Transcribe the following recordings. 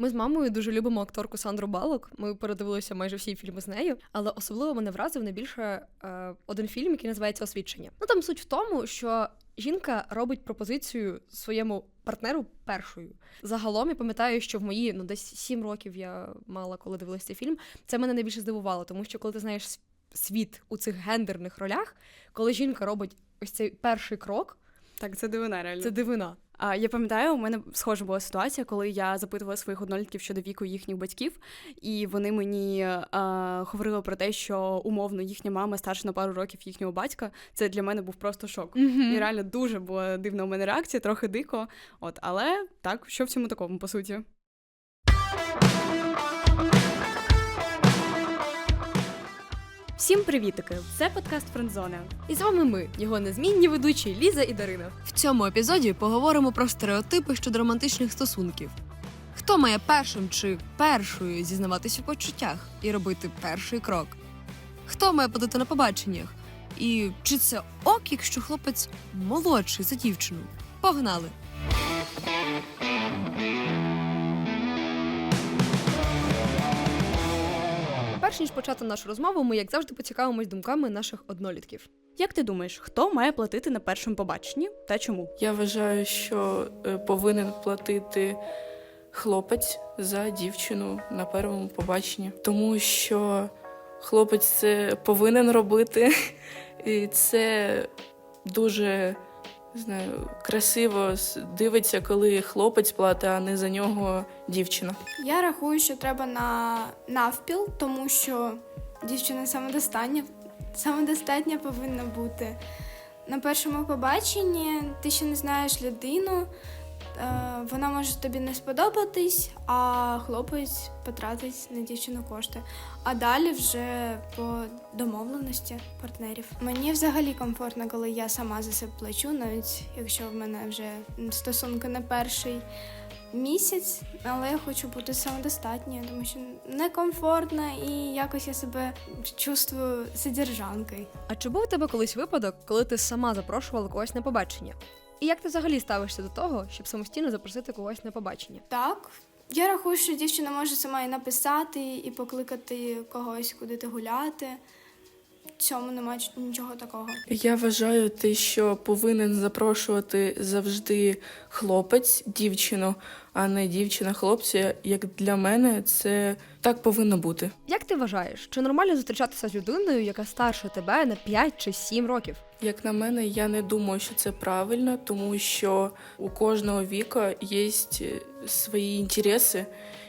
Ми з мамою дуже любимо акторку Сандру Балок. Ми передивилися майже всі фільми з нею, але особливо мене вразив найбільше е, один фільм, який називається Освідчення. Ну там суть в тому, що жінка робить пропозицію своєму партнеру першою. Загалом я пам'ятаю, що в мої ну десь сім років я мала, коли дивилася цей фільм. Це мене найбільше здивувало, тому що коли ти знаєш світ у цих гендерних ролях, коли жінка робить ось цей перший крок, Так, це дивина реально. це дивина. А я пам'ятаю, у мене схожа була ситуація, коли я запитувала своїх однолітків щодо віку їхніх батьків, і вони мені а, говорили про те, що умовно їхня мама старша на пару років їхнього батька. Це для мене був просто шок. І реально дуже була дивна у мене реакція, трохи дико. От, але так, що в цьому такому, по суті? Всім привітики! Це подкаст Френдзона. І з вами ми, його незмінні ведучі Ліза і Дарина. В цьому епізоді поговоримо про стереотипи щодо романтичних стосунків. Хто має першим чи першою зізнаватись у почуттях і робити перший крок? Хто має подати на побаченнях? І чи це ок, якщо хлопець молодший за дівчину? Погнали! Перш ніж почати нашу розмову, ми, як завжди, поцікавимось думками наших однолітків. Як ти думаєш, хто має платити на першому побаченні та чому? Я вважаю, що е, повинен платити хлопець за дівчину на першому побаченні, тому що хлопець це повинен робити, і це дуже не знаю, красиво дивиться, коли хлопець платить, а не за нього дівчина. Я рахую, що треба на навпіл, тому що дівчина самодостатня, самодостатня повинна бути. На першому побаченні ти ще не знаєш людину, вона може тобі не сподобатись, а хлопець потратить на дівчину кошти. А далі вже по домовленості партнерів. Мені взагалі комфортно, коли я сама за себе плачу, навіть якщо в мене вже стосунки на перший місяць, але я хочу бути самодостатньою, тому що некомфортно і якось я себе чувствую содержанкою. А чи був у тебе колись випадок, коли ти сама запрошувала когось на побачення? І як ти взагалі ставишся до того, щоб самостійно запросити когось на побачення? Так. Я рахую, що дівчина може сама і написати, і покликати когось куди гуляти. Цьому немає нічого такого. Я вважаю те, що повинен запрошувати завжди хлопець дівчину, а не дівчина хлопця. Як для мене, це так повинно бути. Як ти вважаєш, чи нормально зустрічатися з людиною, яка старша тебе на 5 чи 7 років? Як на мене, я не думаю, що це правильно, тому що у кожного віка є свої інтереси.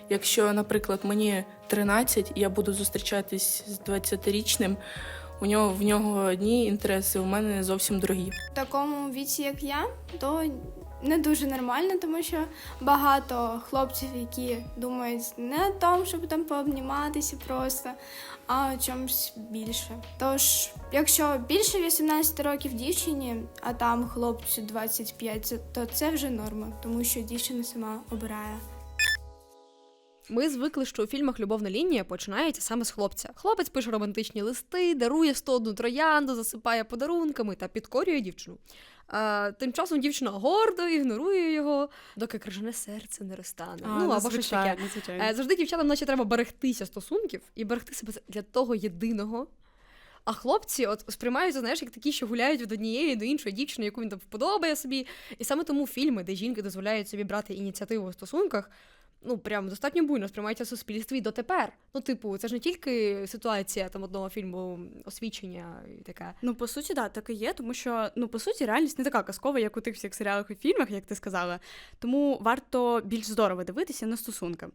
Якщо, наприклад, мені 13, і я буду зустрічатись з 20-річним, у нього в нього одні інтереси, у мене зовсім другі. В такому віці, як я, то не дуже нормально, тому що багато хлопців, які думають не о тому, щоб там пообніматися просто, а о чомусь більше. Тож, якщо більше 18 років дівчині, а там хлопцю 25, це- то це вже норма, тому що дівчина сама обирає. Ми звикли, що у фільмах любовна лінія починається саме з хлопця. Хлопець пише романтичні листи, дарує 101 троянду, засипає подарунками та підкорює дівчину. А, тим часом дівчина гордо ігнорує його, доки крижане серце не розтане. ну або щось таке. звичайно. Е, Завжди дівчатам, наче треба берегтися стосунків і берегти себе для того єдиного. А хлопці от сприймаються, знаєш, як такі, що гуляють від однієї до іншої дівчини, яку він там вподобає собі. І саме тому фільми, де жінки дозволяють собі брати ініціативу у стосунках, ну прям достатньо буйно сприймаються в суспільстві і дотепер. Ну, типу, це ж не тільки ситуація там одного фільму освічення і таке. Ну, по суті, да, так і є, тому що ну по суті реальність не така казкова, як у тих всіх серіалах і фільмах, як ти сказала. Тому варто більш здорово дивитися на стосунки.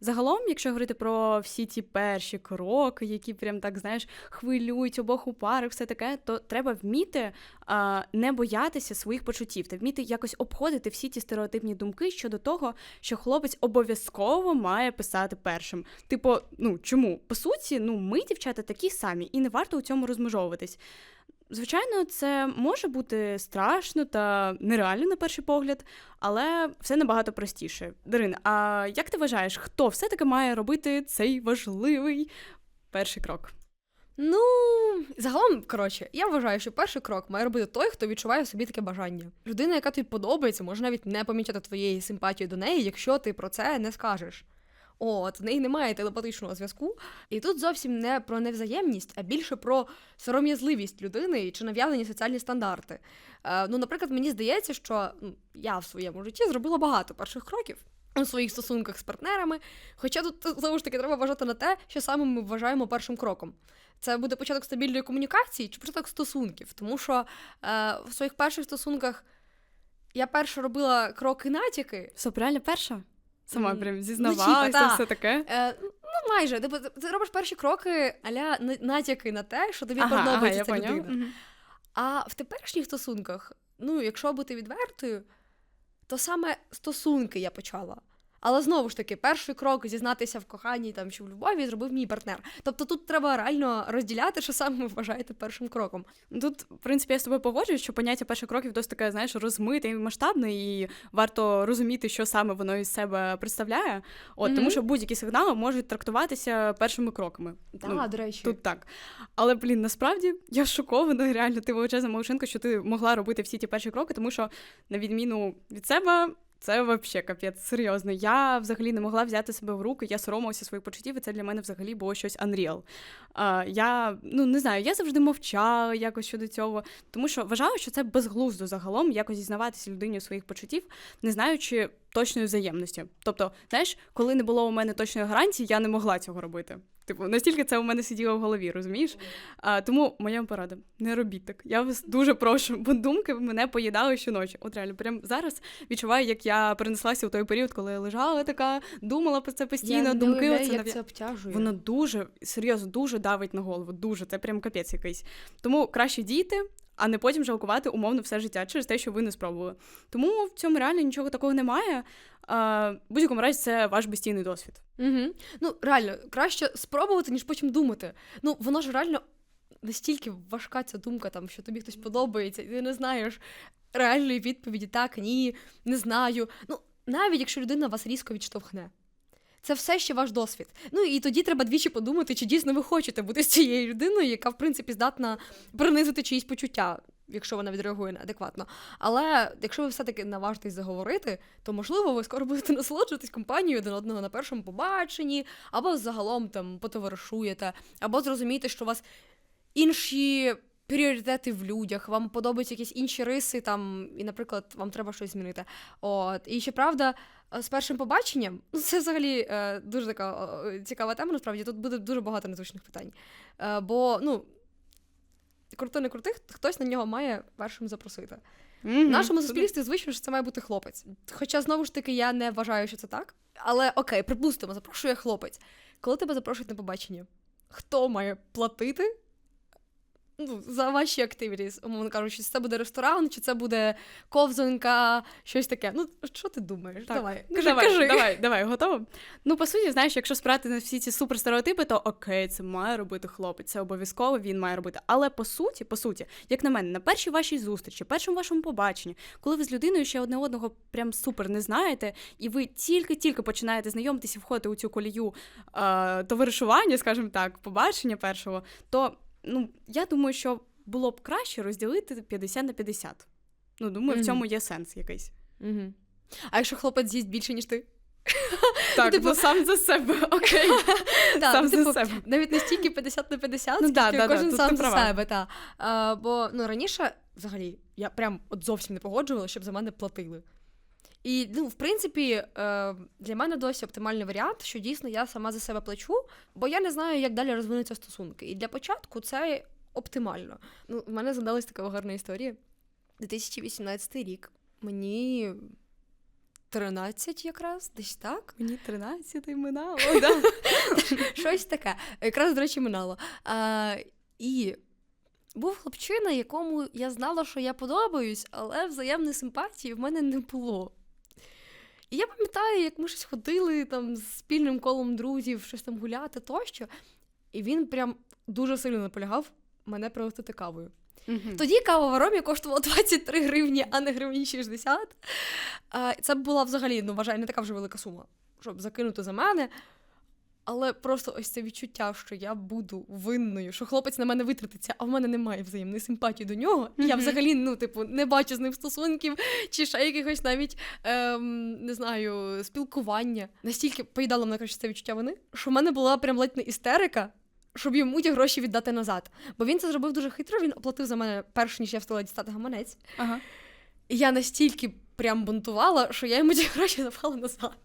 Загалом, якщо говорити про всі ті перші кроки, які прям так знаєш хвилюють обох у парах, все таке, то треба вміти а, не боятися своїх почуттів та вміти якось обходити всі ті стереотипні думки щодо того, що хлопець обов'язково має писати першим. Типу, ну чому? По суті, ну ми, дівчата, такі самі, і не варто у цьому розмежовуватись. Звичайно, це може бути страшно та нереально на перший погляд, але все набагато простіше. Дарин, а як ти вважаєш, хто все-таки має робити цей важливий перший крок? Ну, загалом, коротше, я вважаю, що перший крок має робити той, хто відчуває в собі таке бажання. Людина, яка тобі подобається, може навіть не помічати твоєї симпатії до неї, якщо ти про це не скажеш. От, в неї немає телепатичного зв'язку. І тут зовсім не про невзаємність, а більше про сором'язливість людини чи нав'язані соціальні стандарти. Е, ну, наприклад, мені здається, що ну, я в своєму житті зробила багато перших кроків. У своїх стосунках з партнерами. Хоча тут знову ж таки треба вважати на те, що саме ми вважаємо першим кроком. Це буде початок стабільної комунікації чи початок стосунків. Тому що е, в своїх перших стосунках я перша робила кроки натяки. Стоп, реально перша? Сама прям ну, зізнавалася, та. все таке. Е, ну, майже. Типу, ти- ти робиш перші кроки аля натяки на те, що тобі Ага, ага, подобається ця поняв. людина. А в теперішніх стосунках, ну, якщо бути відвертою, то саме стосунки я почала. Але знову ж таки, перший крок зізнатися в коханні там чи в любові зробив мій партнер. Тобто тут треба реально розділяти, що саме ви вважаєте першим кроком. Тут, в принципі, я з тобою погоджуюсь, що поняття перших кроків досить таке, знаєш, розмите і масштабне, і варто розуміти, що саме воно із себе представляє. От, Мгм. Тому що будь-які сигнали можуть трактуватися першими кроками. Так, Ну, до речі. Тут так. Але, блін, насправді я шокована, реально, ти величезна молодчинка, що ти могла робити всі ті перші кроки, тому що, на відміну від себе, це взагалі капець, серйозно. Я взагалі не могла взяти себе в руки, я соромилася своїх почуттів, і це для мене взагалі було щось unreal. А, я ну не знаю, я завжди мовчала якось щодо цього, тому що вважаю, що це безглуздо загалом якось зізнаватися людині своїх почуттів, не знаючи точної взаємності. Тобто, знаєш, коли не було у мене точної гарантії, я не могла цього робити. Типу, настільки це у мене сиділо в голові, розумієш? А, тому моя порада: не робіть так. Я вас дуже прошу, бо думки мене поїдали щоночі. От реально, прям зараз відчуваю, як я перенеслася у той період, коли я лежала така, думала про це постійно, я думки не оце як нав'я- це обтяжує. Воно дуже серйозно дуже давить на голову. Дуже це прям капець якийсь. Тому краще дійти, а не потім жалкувати умовно все життя через те, що ви не спробували. Тому в цьому реально нічого такого немає. В будь-якому разі це ваш безцінний досвід. Угу. Ну, реально, краще спробувати, ніж потім думати. Ну, воно ж реально настільки важка ця думка, там, що тобі хтось подобається, і ти не знаєш реальної відповіді так, ні, не знаю. Ну, навіть якщо людина вас різко відштовхне. Це все ще ваш досвід. Ну і тоді треба двічі подумати, чи дійсно ви хочете бути з цією людиною, яка, в принципі, здатна принизити чиїсь почуття, якщо вона відреагує неадекватно. Але якщо ви все-таки наважитесь заговорити, то можливо ви скоро будете насолоджуватись компанією один одного на першому побаченні, або загалом там потоваришуєте, або зрозумієте, що у вас інші. Пріоритети в людях, вам подобаються якісь інші риси, там, і, наприклад, вам треба щось змінити. От. І ще правда, з першим побаченням, ну це взагалі е, дуже така о, цікава тема, насправді. Тут буде дуже багато незвичних питань. Е, бо, ну, крути не крути, хтось на нього має першим запросити. В нашому суспільстві звично, що це має бути хлопець. Хоча, знову ж таки, я не вважаю, що це так. Але окей, припустимо, запрошує хлопець. Коли тебе запрошують на побачення, хто має платити? Ну, за ваші активітіс, умовно кажучи, чи це буде ресторан, чи це буде ковзанка, щось таке. Ну, що ти думаєш? Так, Давай, Ну, кажи, давай, кажи. давай, давай, готово. Ну, по суті, знаєш, якщо спирати на всі ці суперстереотипи, то окей, це має робити хлопець, це обов'язково він має робити. Але по суті, по суті, як на мене, на першій вашій зустрічі, першому вашому побаченні, коли ви з людиною ще одне одного прям супер не знаєте, і ви тільки-тільки починаєте знайомитися, входити у цю колію е, товаришування, скажімо так, побачення першого, то ну я думаю, що було б краще розділити 50 на 50. Ну, думаю, Мгм. в цьому є сенс якийсь. Угу. А якщо хлопець з'їсть більше, ніж ти? Так, типу- ну сам за себе, окей. Да, Сам ну, за типу, себе. Навіть не стільки 50 на 50, Ну, скільки да, да, да, кожен сам за права. себе. Та. А, бо ну, раніше, взагалі, я прям от зовсім не погоджувала, щоб за мене платили. І, ну, в принципі, е, для мене досі оптимальний варіант, що дійсно я сама за себе плачу, бо я не знаю, як далі розвинуться стосунки. І для початку це оптимально. Ну, в мене згадалась така гарна історія. 2018 рік. Мені 13 якраз, десь так. Мені 13 минало, да. Щось таке. Якраз, до речі, минало. А, і був хлопчина, якому я знала, що я подобаюсь, але взаємної симпатії в мене не було. І я пам'ятаю, як ми щось ходили там з спільним колом друзів, щось там гуляти тощо. І він прям дуже сильно наполягав мене пригостити кавою. Мгм. Тоді кава в аромі коштувала 23 гривні, а не гривні 60. Це була взагалі, ну, вважаю, не така вже велика сума, щоб закинути за мене. Але просто ось це відчуття, що я буду винною, що хлопець на мене витратиться, а в мене немає взаємної симпатії до нього. і Я взагалі, ну, типу, не бачу з ним стосунків чи ще якихось навіть ем, не знаю, спілкування. Настільки поїдало мене коротше, це відчуття вини, що в мене була прям ледь не істерика. Щоб йому ті гроші віддати назад. Бо він це зробив дуже хитро, він оплатив за мене перш ніж я встигла дістати гаманець. Ага. І я настільки прям бунтувала, що я йому ті гроші давала назад.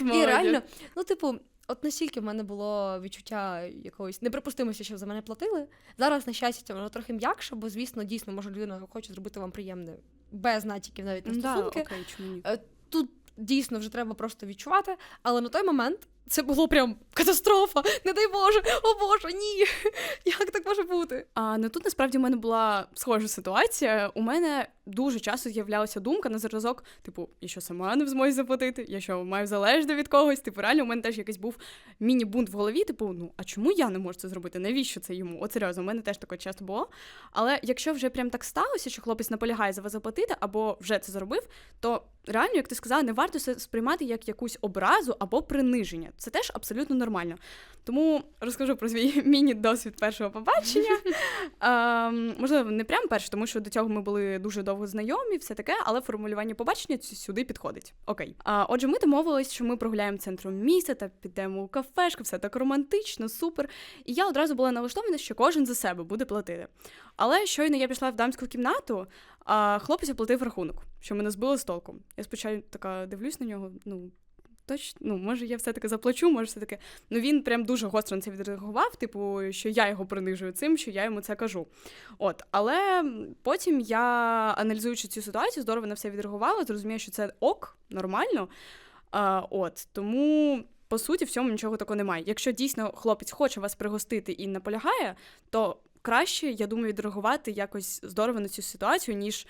І реально, ну, типу, от настільки в мене було відчуття якогось неприпустимості, щоб за мене платили. Зараз, на щастя, воно трохи м'якше, бо, звісно, дійсно, може, людина хоче зробити вам приємне без натяків навіть на Да, окей, чому ні? Тут дійсно вже треба просто відчувати, але на той момент. Це було прям катастрофа. Не дай Боже, о Боже, ні. Як так може бути? А ну тут насправді в мене була схожа ситуація. У мене дуже часто з'являлася думка на зразок, типу, я що сама не в змозі заплатити, я що маю залежати від когось. Типу, реально, у мене теж якийсь був міні-бунт в голові. Типу, ну а чому я не можу це зробити? Навіщо це йому? От серйозно, у мене теж таке часто було. Але якщо вже прям так сталося, що хлопець наполягає за вас заплатити, або вже це зробив, то реально, як ти сказала, не варто це сприймати як якусь образу або приниження. Це теж абсолютно нормально. Тому розкажу про свій міні-досвід першого побачення. Ем, можливо, не прям перше, тому що до цього ми були дуже довго знайомі, все таке, але формулювання побачення сюди підходить. Окей. А, отже, ми домовились, що ми прогуляємо центром міста та підемо у кафешку, все так романтично, супер. І я одразу була налаштована, що кожен за себе буде платити. Але щойно я пішла в дамську кімнату, а хлопець оплатив рахунок, що мене збило з толку. Я спочатку така дивлюсь на нього, ну. Точно, ну може я все-таки заплачу, може все-таки. Ну він прям дуже гостро на це відреагував, типу, що я його принижую цим, що я йому це кажу. От, але потім я, аналізуючи цю ситуацію, здорово на все відреагувала, зрозуміла, що це ок, нормально. А, от, тому. По суті, в цьому нічого такого немає. Якщо дійсно хлопець хоче вас пригостити і наполягає, то краще, я думаю, відреагувати якось здорово на цю ситуацію, ніж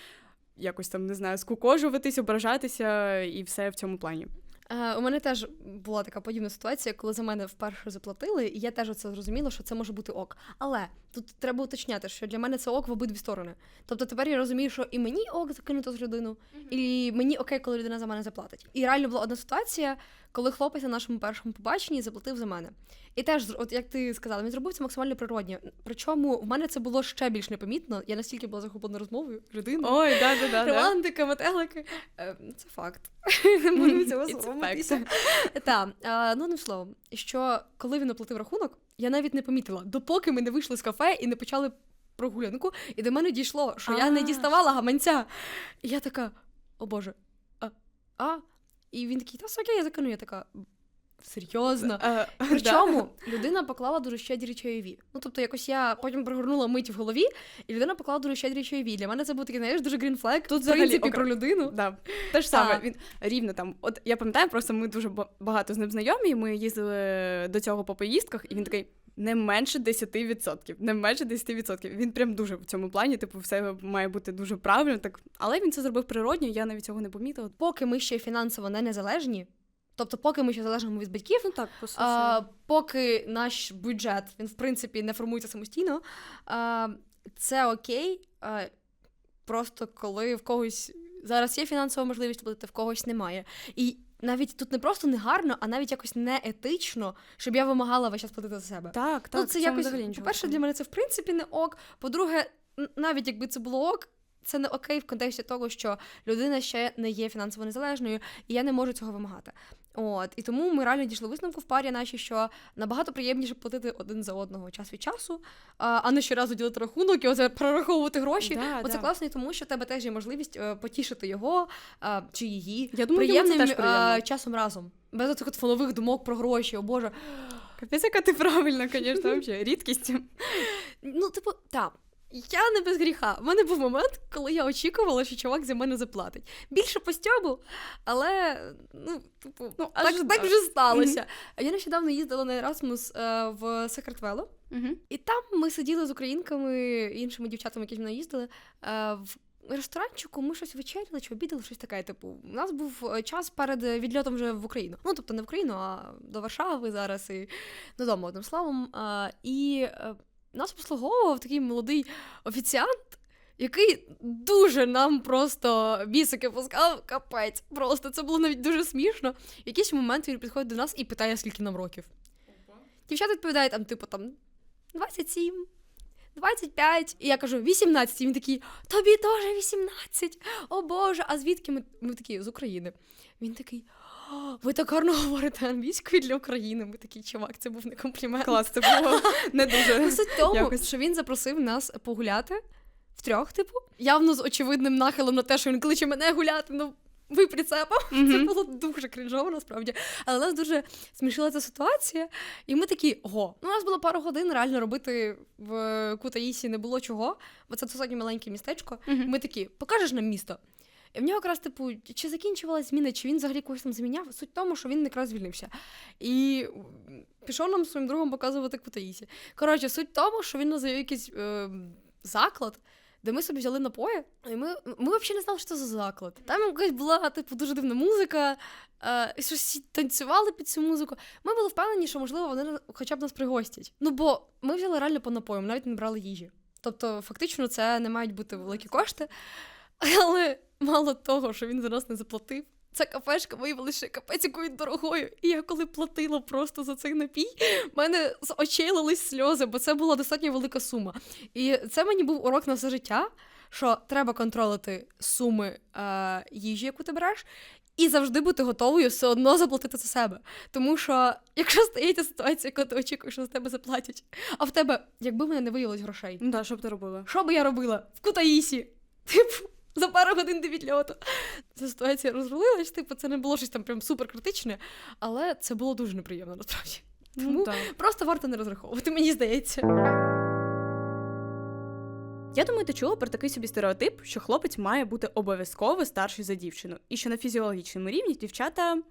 якось там, не знаю, скукожуватись, ображатися і все в цьому плані. Е, у мене теж була така подібна ситуація, коли за мене вперше заплатили, і я теж це зрозуміла, що це може бути ок. Але тут треба уточняти, що для мене це ок в обидві сторони. Тобто тепер я розумію, що і мені ок закинуто з людину, і мені окей, коли людина за мене заплатить. І реально була одна ситуація, коли хлопець на нашому першому побаченні заплатив за мене. І теж, от як ти сказала, він зробив це максимально природньо. Причому в мене це було ще більш непомітно. Я настільки була захоплена розмовою, людиною. Ой, да, да, да. Романтика, метелики. Е, Це факт. Не буду цього соромитися. Так, ну одним словом, що коли він оплатив рахунок, я навіть не помітила, допоки ми не вийшли з кафе і не почали прогулянку, і до мене дійшло, що я не діставала гаманця. І я така, о Боже, а, а? І він такий, та все окей, я закину. Я така. Серйозно. Да. Причому людина поклала дуже щедрі чайові. Ну тобто, якось я потім прогорнула мить в голові, і людина поклала дуже щедрі чайові. Для мене це був такий, знаєш, дуже грінфлег. Тут в принципі про людину. Да. Те ж саме, він рівно там. От я пам'ятаю, просто ми дуже багато з ним знайомі. Ми їздили до цього по поїздках, і він такий. Не менше 10%. Не менше 10%. Він прям дуже в цьому плані, типу, все має бути дуже правильно. Так, але він це зробив природньо, я навіть цього не помітила. Поки ми ще фінансово не незалежні, тобто, поки ми ще залежимо від батьків, Ну так, по суті. а, поки наш бюджет він в принципі не формується самостійно, а, це окей. А, просто коли в когось зараз є фінансова можливість платити, в когось немає. І навіть тут не просто не гарно, а навіть якось не етично, щоб я вимагала весь час платити за себе. так, так. ну, це якось, взагалі нічого по-перше, для мене це в принципі не ок. По-друге, навіть якби це було ок, це не окей в контексті того, що людина ще не є фінансово незалежною, і я не можу цього вимагати. От і тому ми реально дійшли висновку в парі наші, що набагато приємніше платити один за одного час від часу, а, не щоразу ділити рахунок і оце прораховувати гроші. Да, Бо це да. класно, тому що в тебе теж є можливість е, потішити його чи її Я думаю, приємним теж приємно. е, часом разом. Без оцих фонових думок про гроші, о Боже. Капець, яка ти правильна, звісно, взагалі. Рідкість. Ну, типу, так. Я не без гріха. У мене був момент, коли я очікувала, що чувак за мене заплатить. Більше по стьобу, але ну, типу, Ну, так, аж- так вже сталося. А Я нещодавно їздила на Ерасмус е, в Сакартвело, Угу. і там ми сиділи з українками іншими дівчатами, які мною їздили. Е, в ресторанчику ми щось вечеряли чи обідали, щось таке. Типу, у нас був е, час перед відльотом вже в Україну. Ну, тобто не в Україну, а до Варшави зараз і додому, одним словом. Е, і е, нас обслуговував такий молодий офіціант. Який дуже нам просто бісики пускав, капець. Просто це було навіть дуже смішно. В якийсь момент він підходить до нас і питає, скільки нам років. Дівчата відповідають там, типу, там 27. 25, і я кажу 18, і він такий, тобі теж 18, о Боже, а звідки ми, ми такі з України? Він такий, «О, ви так гарно говорите англійською для України. Ми такі, чувак, це був не комплімент. Клас, це було не дуже. Ну, Суть тому, Якось. що він запросив нас погуляти втрьох, типу, явно з очевидним нахилом на те, що він кличе мене гуляти, ну. Ви прицепом. Це було дуже крінжово, насправді. Але нас дуже смішила ця ситуація. І ми такі, ого, ну у нас було пару годин реально робити в Кутаїсі не було чого, бо це достатньо маленьке містечко. Мгм. ми такі, покажеш нам місто. І в нього якраз, типу, чи закінчувалась зміна, чи він взагалі когось там заміняв. Суть в тому, що він якраз звільнився. І пішов нам своїм другом показувати Кутаїсі. Коротше, суть в тому, що він нас якийсь е, заклад. Де ми собі взяли напої, і ми, ми взагалі не знали, що це за заклад. Там якась була типу дуже дивна музика, е, щось танцювали під цю музику. Ми були впевнені, що можливо вони хоча б нас пригостять. Ну бо ми взяли реально по напоям, навіть не брали їжі. Тобто, фактично, це не мають бути великі кошти. Але мало того, що він за нас не заплатив. Ця кафешка виявилася капець якою дорогою. І я коли платила просто за цей напій, в мене з очей лились сльози, бо це була достатньо велика сума. І це мені був урок на все життя, що треба контролити суми е, їжі, яку ти береш, і завжди бути готовою все одно заплатити за себе. Тому що, якщо стається ситуація, коли ти очікуєш, що з тебе заплатять, а в тебе, якби в мене не виявилось грошей, Ну так, що б ти робила? що би я робила? В Кутаїсі. Типу, за пару годин до відльоту. Ця ситуація розрулилась, типу, це не було щось там прям супер критичне, але це було дуже неприємно насправді. Тому Ну, так. просто варто не розраховувати, мені здається. Я думаю, ти чула про такий собі стереотип, що хлопець має бути обов'язково старший за дівчину, і що на фізіологічному рівні дівчата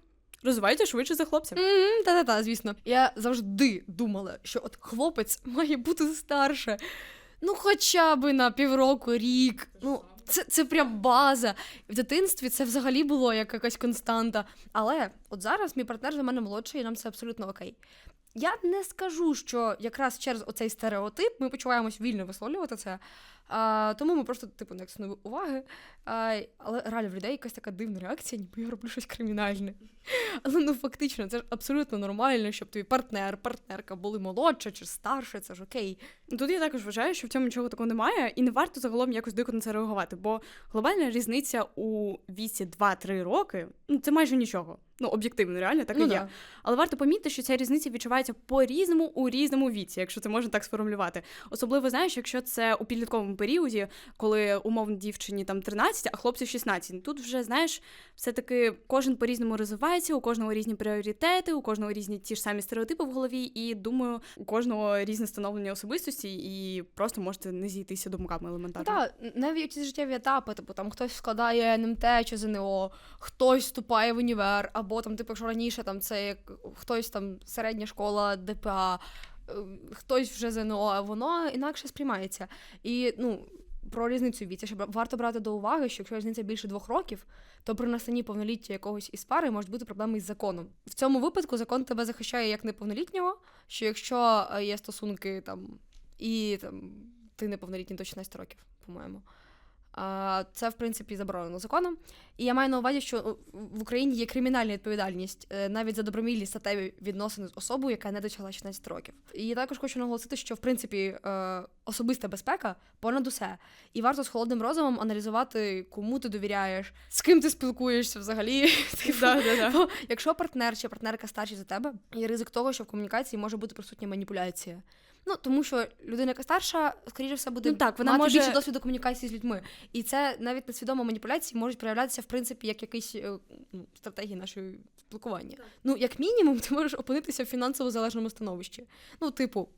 розвиваються швидше за хлопця. Мгм, Та-та-та, звісно. Я завжди думала, що от хлопець має бути старше. Ну, хоча б на півроку, рік. Ну, це, це прям база. В дитинстві це взагалі було як якась константа. Але от зараз мій партнер за мене молодший, і нам це абсолютно окей. Я не скажу, що якраз через оцей стереотип ми почуваємось вільно висловлювати це. А, тому ми просто, типу, не акцентуємо уваги. А, але реально в людей якась така дивна реакція, ніби я роблю щось кримінальне. Але ну фактично, це ж абсолютно нормально, щоб твій партнер, партнерка були молодша чи старша, це ж окей. Тут я також вважаю, що в цьому нічого такого немає, і не варто загалом якось дико на це реагувати, бо глобальна різниця у віці 2-3 роки ну це майже нічого. Ну, об'єктивно, реально так і ну, є. да. Але варто помітити, що ця різниця відчувається по-різному у різному віці, якщо це можна так сформулювати. Особливо знаєш, якщо це у підлітковому періоді, коли умовно дівчині там 13, а хлопцю 16. Тут вже знаєш, все-таки кожен по-різному розвивається, у кожного різні пріоритети, у кожного різні ті ж самі стереотипи в голові, і думаю, у кожного різне становлення особистості, і просто можете не зійтися думками Ну, елементарно. так, навіть життєві етапи, типу там хтось складає НМТ чи ЗНО, хтось вступає в універ, або там, типу, якщо раніше там це як хтось там середня школа, ДПА, хтось вже ЗНО, а воно інакше сприймається. І ну. Про різницю віці, щоб варто брати до уваги, що якщо різниця більше двох років, то при настанні повноліття якогось із пари можуть бути проблеми із законом. В цьому випадку закон тебе захищає як неповнолітнього, що якщо е, є стосунки там і там ти неповнолітній до 16 років, по-моєму. А, Це, в принципі, заборонено законом. І я маю на увазі, що е, в Україні є кримінальна відповідальність е, навіть за добромільні статеві відносини з особою, яка не досягла 16 років. І я також хочу наголосити, що в принципі е, особиста безпека понад усе. І варто з холодним розумом аналізувати, кому ти довіряєш, з ким ти спілкуєшся взагалі. Якщо партнер чи партнерка старші за тебе, є ризик того, що в комунікації може бути присутня маніпуляція. Ну тому що людина, яка старша, скоріше все буде Ну так, вона мати може- більше досвіду комунікації з людьми. І це навіть несвідомо маніпуляції можуть проявлятися в принципі як якісь е, ну, стратегії нашої спілкування. Ну, як мінімум, ти можеш опинитися в фінансово залежному становищі. Ну, типу,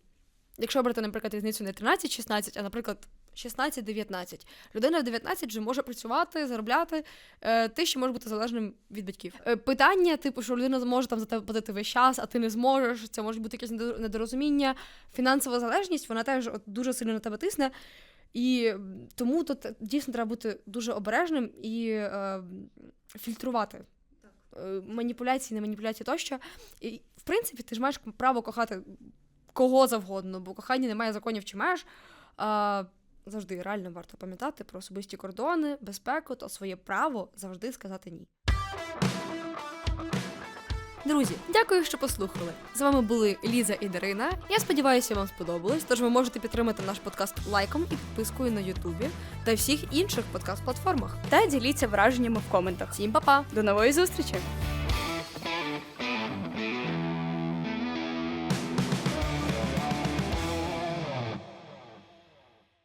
якщо брати, наприклад, різницю не 13-16, а, наприклад, 16-19. Людина в 19 вже може працювати, заробляти, е, ти ще може бути залежним від батьків. Е, питання, типу, що людина зможе там за тебе платити весь час, а ти не зможеш. Це може бути якесь недорозуміння. Фінансова залежність, вона теж от, дуже сильно на тебе тисне. І тому тут дійсно треба бути дуже обережним і е, фільтрувати е, маніпуляції, не маніпуляції тощо. І, в принципі, ти ж маєш право кохати кого завгодно, бо кохання немає законів чи меж. А, завжди реально варто пам'ятати про особисті кордони, безпеку та своє право завжди сказати ні. Друзі, дякую, що послухали. З вами були Ліза і Дарина. Я сподіваюся, вам сподобалось. Тож ви можете підтримати наш подкаст лайком і підпискою на Ютубі та всіх інших подкаст-платформах. Та діліться враженнями в коментах. Всім па-па! До нової зустрічі!